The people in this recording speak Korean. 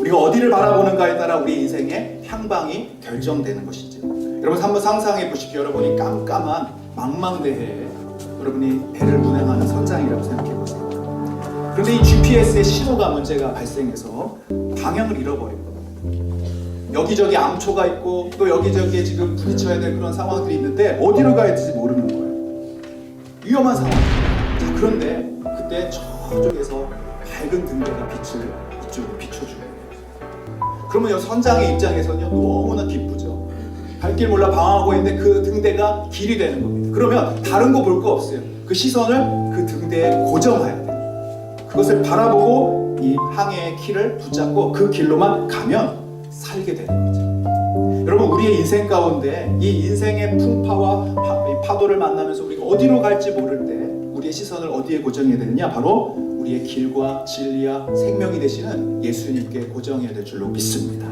우리가 어디를 바라보는가에 따라 우리 인생의 향방이 결정되는 것이죠. 여러분 한번 상상해 보십시오. 여러분이 깜깜한 망망대해에 여러분이 배를 운행하는 선장이라고 생각해 보세요. 그런데 이 GPS의 신호가 문제가 발생해서 방향을 잃어버린 거예요. 여기저기 암초가 있고 또 여기저기에 지금 부딪혀야 될 그런 상황들이 있는데 어디로 가야 될지 모르는 거예요. 위험한 상황. 자, 그런데 그때 저쪽에서 밝은 등대가 빛을 그러면 이 선장의 입장에서는요 너무나 기쁘죠. 갈 길 몰라 방황하고 있는데 그 등대가 길이 되는 겁니다. 그러면 다른 거 볼 거 없어요. 그 시선을 그 등대에 고정해야 돼요. 그것을 바라보고 이 항해의 키를 붙잡고 그 길로만 가면 살게 되는 거죠. 여러분 우리의 인생 가운데 이 인생의 풍파와 파도를 만나면서 우리가 어디로 갈지 모를 때 우리의 시선을 어디에 고정해야 되느냐 바로 우리의 길과 진리와 생명이 되시는 예수님께 고정해야 될 줄로 믿습니다.